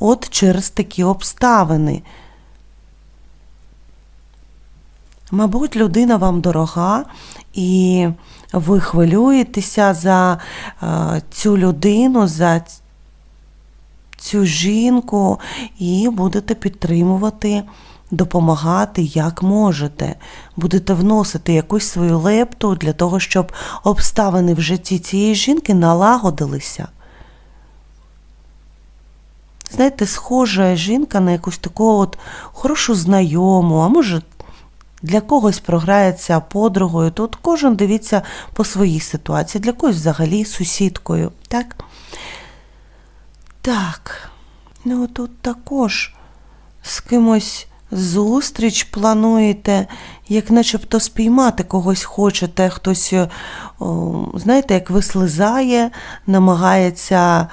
от через такі обставини. Мабуть, людина вам дорога, і ви хвилюєтеся за е, цю людину, за цю жінку, і будете підтримувати, допомагати як можете. Будете вносити якусь свою лепту для того, щоб обставини в житті цієї жінки налагодилися. Знаєте, схожа жінка на якусь таку от хорошу знайому, а може для когось програється подругою. Тут кожен дивіться по своїй ситуації, для когось взагалі сусідкою. Так? Так. Ну тут також з кимось зустріч плануєте, як начебто спіймати когось хочете, хтось, знаєте, як вислизає, намагається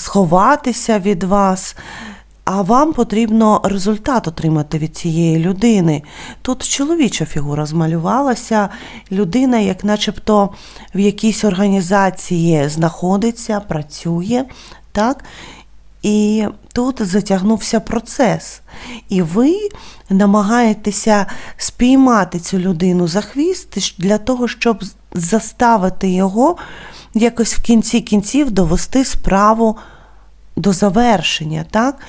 сховатися від вас. А вам потрібно результат отримати від цієї людини. Тут чоловіча фігура змалювалася, людина, як начебто в якійсь організації знаходиться, працює, так? І тут затягнувся процес. І ви намагаєтеся спіймати цю людину за хвіст для того, щоб заставити його якось в кінці кінців довести справу до завершення, так?